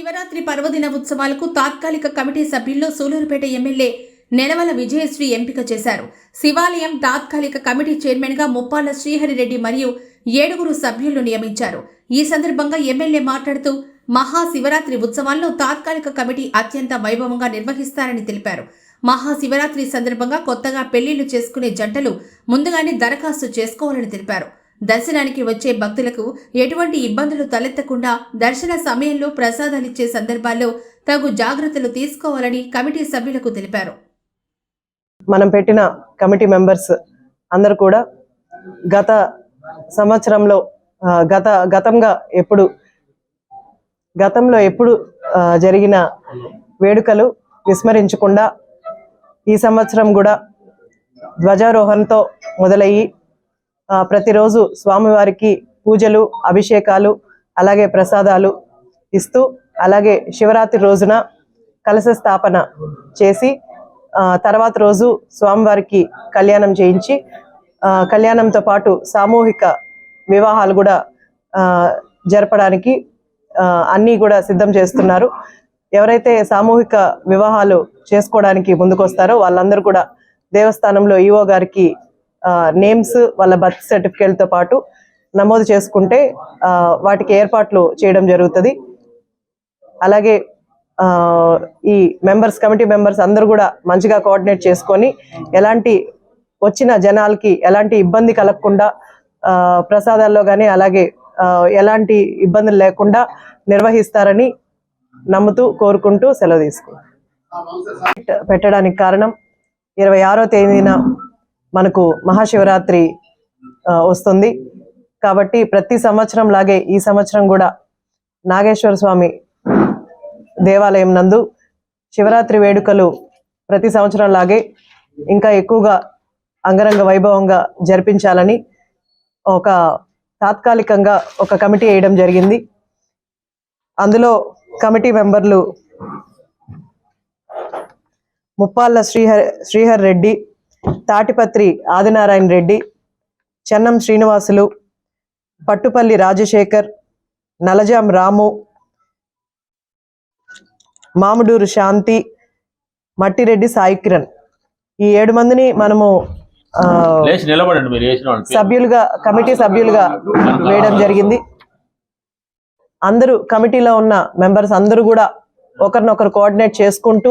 శివరాత్రి పర్వదిన ఉత్సవాలకు తాత్కాలిక కమిటీ సభ్యుల్లో సూలూరుపేట ఎమ్మెల్యే నెలవల విజయశ్రీ ఎంపిక చేశారు. శివాలయం తాత్కాలిక కమిటీ చైర్మన్గా ముప్పాల శ్రీహరిరెడ్డి మరియు ఏడుగురు సభ్యులను నియమించారు. ఈ సందర్భంగా ఎమ్మెల్యే మాట్లాడుతూ మహాశివరాత్రి ఉత్సవాల్లో తాత్కాలిక కమిటీ అత్యంత వైభవంగా నిర్వహిస్తారని తెలిపారు. మహాశివరాత్రి సందర్భంగా కొత్తగా పెళ్ళిళ్ళు చేసుకునే జంటలు ముందుగానే దరఖాస్తు చేసుకోవాలని తెలిపారు. దర్శనానికి వచ్చే భక్తులకు ఎటువంటి ఇబ్బందులు తలెత్తకుండా దర్శన సమయంలో ప్రసాదాలిచ్చే సందర్భాల్లో తగు జాగ్రత్తలు తీసుకోవాలని కమిటీ సభ్యులకు తెలిపారు. మనం పెట్టిన కమిటీ మెంబర్స్ అందరు కూడా గత సంవత్సరంలో గత గతంగా ఎప్పుడు గతంలో ఎప్పుడు జరిగిన వేడుకలు విస్మరించకుండా ఈ సంవత్సరం కూడా ధ్వజారోహణతో మొదలయ్యి ప్రతిరోజు స్వామివారికి పూజలు అభిషేకాలు అలాగే ప్రసాదాలు ఇస్తూ అలాగే శివరాత్రి రోజున కలశ స్థాపన చేసి ఆ, తర్వాత రోజు స్వామివారికి కళ్యాణం చేయించి ఆ, కళ్యాణంతో పాటు సామూహిక వివాహాలు కూడా ఆ, జరపడానికి ఆ, అన్నీ కూడా సిద్ధం చేస్తున్నారు. ఎవరైతే సామూహిక వివాహాలు చేసుకోవడానికి ముందుకొస్తారో వాళ్ళందరూ కూడా దేవస్థానంలో ఈఓ గారికి నేమ్స్ వాళ్ళ బర్త్ సర్టిఫికేట్తో పాటు నమోదు చేసుకుంటే వాటికి ఏర్పాట్లు చేయడం జరుగుతుంది. అలాగే ఈ మెంబర్స్ కమిటీ మెంబర్స్ అందరూ కూడా మంచిగా కోఆర్డినేట్ చేసుకొని ఎలాంటి వచ్చిన జనాలకి ఎలాంటి ఇబ్బంది కలగకుండా ప్రసాదాల్లో కానీ అలాగే ఎలాంటి ఇబ్బందులు లేకుండా నిర్వహిస్తారని నమ్ముతూ కోరుకుంటూ సెలవు తీసుకుంటాం పెట్టడానికి కారణం ఇరవై ఆరో తేదీన మనకు మహాశివరాత్రి వస్తుంది. కాబట్టి ప్రతి సంవత్సరం లాగే ఈ సంవత్సరం కూడా నాగేశ్వర స్వామి దేవాలయం నందు శివరాత్రి వేడుకలు ప్రతి సంవత్సరం లాగే ఇంకా ఎక్కువగా అంగరంగ వైభవంగా జరిపించాలని ఒక తాత్కాలికంగా ఒక కమిటీ వేయడం జరిగింది. అందులో కమిటీ మెంబర్లు ముప్పాళ్ళ శ్రీహర్ శ్రీహర్ రెడ్డి తాటిపత్రి ఆదినారాయణ రెడ్డి చెన్నం శ్రీనివాసులు పట్టుపల్లి రాజశేఖర్ నలజాం రాము మామిడూరు శాంతి మట్టిరెడ్డి సాయి కిరణ్ ఈ ఏడు మందిని మనము. సభ్యులుగా కమిటీ సభ్యులుగా వేయడం జరిగింది అందరూ కమిటీలో ఉన్న మెంబర్స్ అందరూ కూడా ఒకరినొకరు కోఆర్డినేట్ చేసుకుంటూ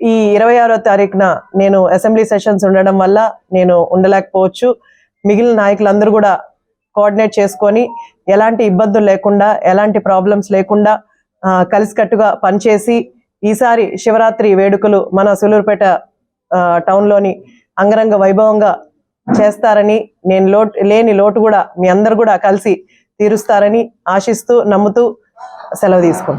ఈ ఇరవై ఆరో తారీఖున నేను అసెంబ్లీ సెషన్స్ ఉండడం వల్ల నేను ఉండలేకపోవచ్చు. మిగిలిన నాయకులందరూ కూడా కోఆర్డినేట్ చేసుకొని ఎలాంటి ఇబ్బందులు లేకుండా ఎలాంటి ప్రాబ్లమ్స్ లేకుండా కలిసికట్టుగా పనిచేసి ఈసారి శివరాత్రి వేడుకలు మన సూలూరుపేట ఆ, టౌన్లోని అంగరంగ వైభవంగా చేస్తారని నేను లోటు లేని లోటు కూడా మీ అందరు కూడా కలిసి తీరుస్తారని ఆశిస్తూ నమ్ముతూ సెలవు తీసుకుంటాను